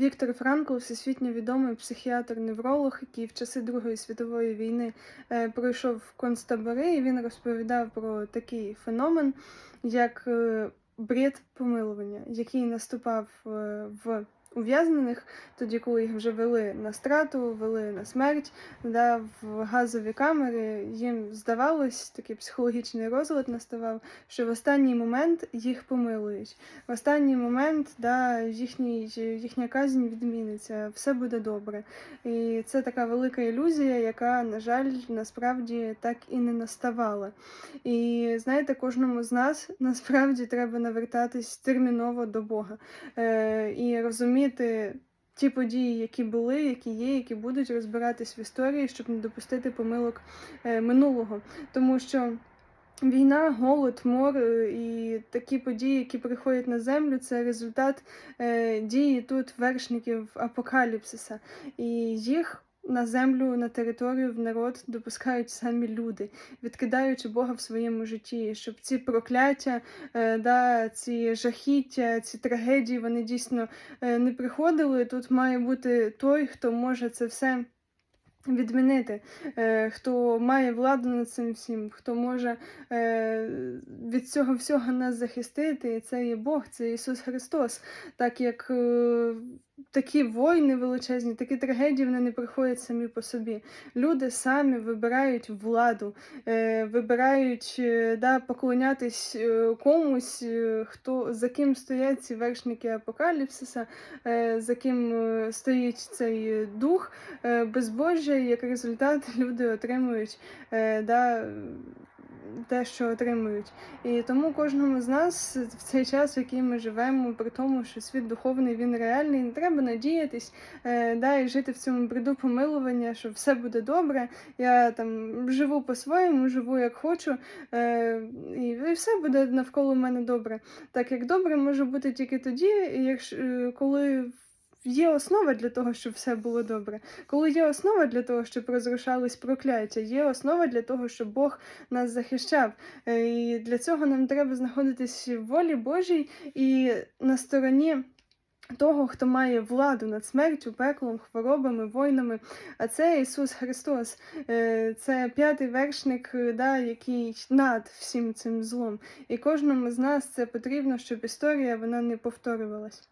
Віктор Франкл, всесвітньо відомий психіатр-невролог, який в часи Другої світової війни е, пройшов концтабори, і він розповідав про такий феномен, як е, бред помилування, який наступав е, в ув'язнених, тоді, коли їх вже вели на страту, вели на смерть, да, в газові камери, їм здавалось, такий психологічний розлад наставав, що в останній момент їх помилують. В останній момент да, їхній, їхня казнь відміниться, все буде добре. І це така велика ілюзія, яка, на жаль, насправді так і не наставала. І знаєте, кожному з нас насправді треба навертатись терміново до Бога е, і розуміти ті події, які були, які є, які будуть розбиратись в історії, щоб не допустити помилок е, минулого. Тому що. Війна, голод, мор е, і такі події, які приходять на землю, це результат е, дії тут вершників апокаліпсиса. І їх на землю, на територію, в народ допускають самі люди, відкидаючи Бога в своєму житті, щоб ці прокляття, е, да, ці жахіття, ці трагедії вони дійсно е, не приходили. Тут має бути той, хто може це все. Відмінити, е, хто має владу над цим всім, хто може від цього всього нас захистити, і це є Бог, це Ісус Христос. Так як такі війни величезні, такі трагедії вони не приходять самі по собі. Люди самі вибирають владу, е, вибирають е, да, поклонятись е, комусь, е, хто за ким стоять ці вершники апокаліпсиса, е, за ким е, стоїть цей дух е, безбожжя, і як результат люди отримують е, да, те, що отримують. І тому кожному з нас в цей час, в який ми живемо, при тому, що світ духовний, він реальний, не треба надіятись, е, да, і жити в цьому бреду помилування, що все буде добре. Я там живу по-своєму, живу як хочу, е, і, і все буде навколо мене добре. Так як добре може бути тільки тоді, якщо е, коли. Є основа для того, щоб все було добре. Коли є основа для того, щоб розрушались прокляття, є основа для того, щоб Бог нас захищав. Е, І для цього нам треба знаходитись в волі Божій і на стороні. Того, хто має владу над смертю, пеклом, хворобами, войнами, а це Ісус Христос, Е, це п'ятий вершник, е, да, який над всім цим злом. І кожному з нас це потрібно, щоб історія вона не повторювалась.